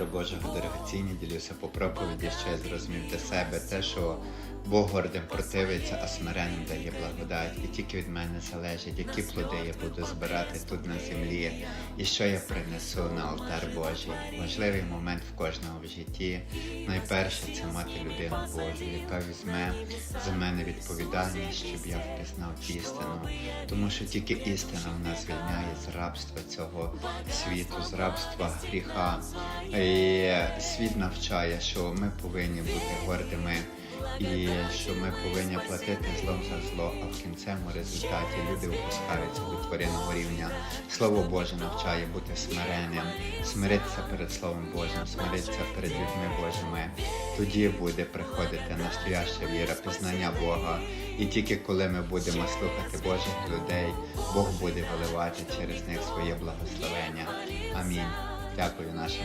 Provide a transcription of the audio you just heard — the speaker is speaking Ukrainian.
про Божого дорогоціння, ділюся по проповіді, що я зрозумів для себе те, що Бог гордим противиться, а смиренним дає благодать. І тільки від мене залежить, які плоди я буду збирати тут на землі, і що я принесу на алтар Божий. Важливий момент в кожного в житті. Найперше це мати людину Божу, яка візьме за мене відповідальність, щоб я впізнав істину. Тому що тільки істина в нас звільняє з рабства цього світу, з рабства гріха. Світ навчає, що ми повинні бути гордими. І що ми повинні платити злом за зло, а в кінцевому результаті люди опускаються до тваринного рівня. Слово Боже навчає бути смиренням, смиритися перед Словом Божим, смиритися перед людьми Божими. Тоді буде приходити настояща віра, пізнання Бога. І тільки коли ми будемо слухати Божих людей, Бог буде виливати через них своє благословення. Амінь. Дякую нашим.